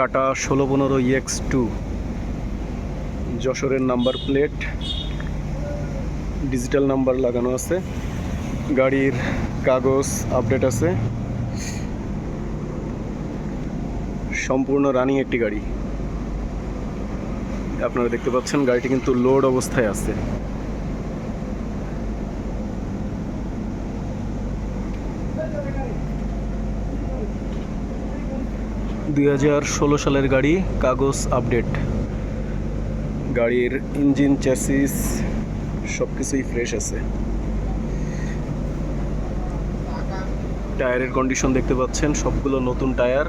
Tata ষোলো পনেরো EX two যশোরের নাম্বার প্লেট ডিজিটাল নাম্বার লাগানো আছে, গাড়ির কাগজ আপডেট আছে, সম্পূর্ণ রানিং একটি গাড়ি। আপনারা দেখতে পাচ্ছেন গাড়িটি কিন্তু লোড অবস্থায় আছে। দুই হাজার ষোলো সালের গাড়ি, কাগজ আপডেট। গাড়ির ইঞ্জিন চ্যাসিস সব কিছুই ফ্রেশ আছে। টায়ারের কন্ডিশন দেখতে পাচ্ছেন, সবগুলো নতুন টায়ার।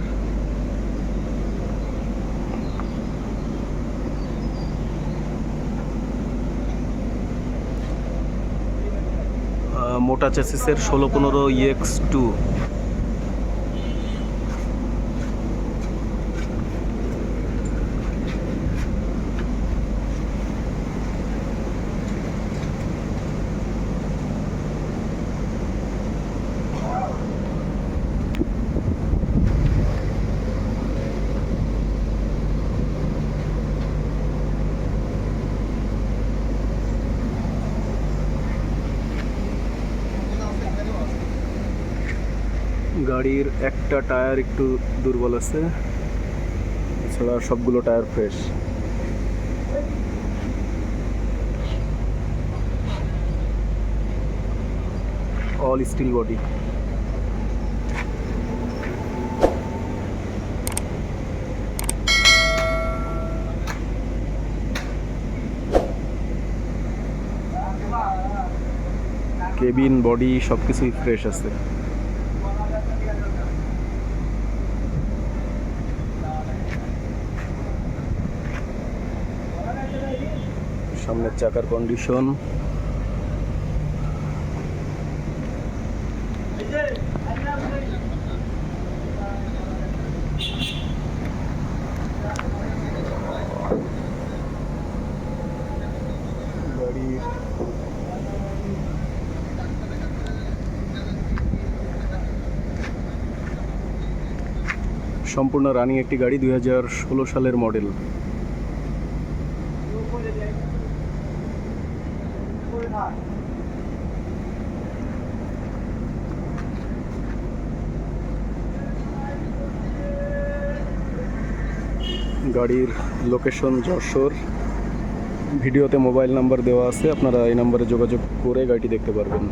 মোটা চ্যাসিসের ষোলো পনেরো ইএক্স টু গাড়ির একটা টায়ার একটু দুর্বল আছে। এছাড়া সবগুলো tyre fresh. All steel body cabin body সব কিছুই ফ্রেশ আছে। সামনের চাকার কন্ডিশন সম্পূর্ণ রানিং একটি গাড়ি দুই হাজার ষোলো সালের মডেল। গাড়ির লোকেশন যশোর। ভিডিওতে মোবাইল নাম্বার দেওয়া আছে, আপনারা এই নাম্বারে যোগাযোগ করে গাড়িটি দেখতে পারবেন।